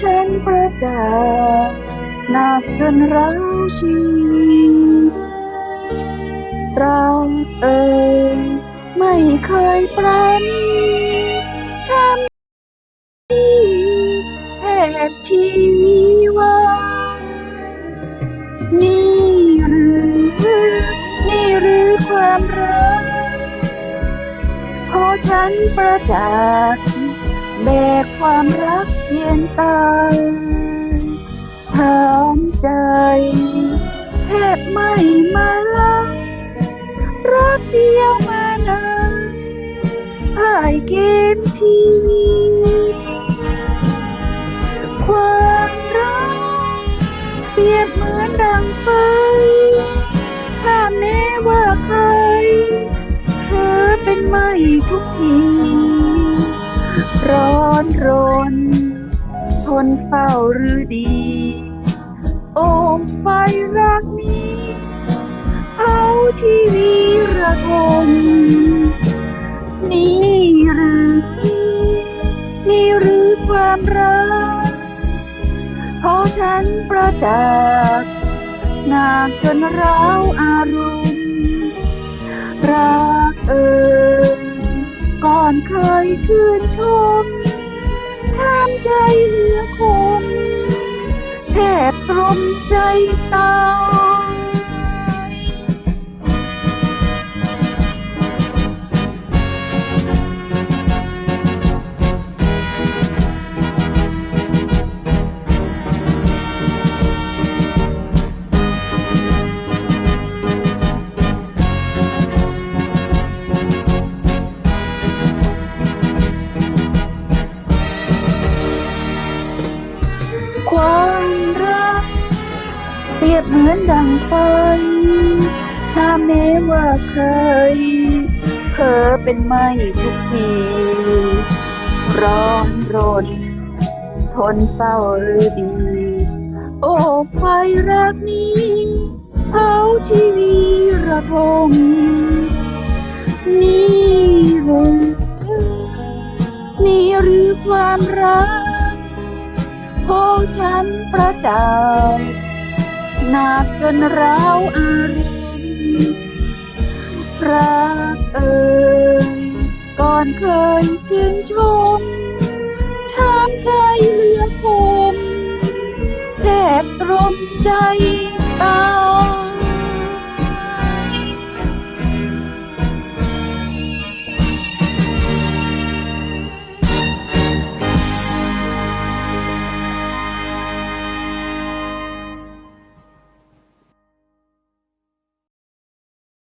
ฉันประจักษ์หนักจนร้าวชีวิตเราเอ่ยไม่เคยปราณีช้ำแทบชีวานี่หรือนี่หรือความรักพอฉันประจักษ์ แบกความรักเจียนตายถามใจ แทบไม่มาลังรักเดียวมานานพ่ายเกมชีวิตความรักเปรียบเหมือนดังไฟถ้าแม้ว่าใครเธอเป็นไม่ทุกที ร้อนรน ทนเฝ้าหรือดี โอ้ไฟรักนี้เผาชีวิตระทมนี่หรือนี่หรือความรักพราะฉันประจักษ์หนักจนร้าวอารมณ์รักเอ่ย ก่อนเคยชื่นชมช้ำใจเหลือคมแทบตรมใจเจ้า ความรัก เปรียบเหมือนดังไฟ ถ้าแม้ว่าเคยเธอเป็นไม่ทุกที ร้อนรน ทนเศร้าหรือดี โอ้ไฟรักนี้เผาชีวิตระทมนี่หรือนี่หรือความรัก ขอฉันประจันหนักจนร้าวอารมณ์รักเอ่ยก่อนเคยชื่นชมช้ำใจเหลือคมแทบตรมใจ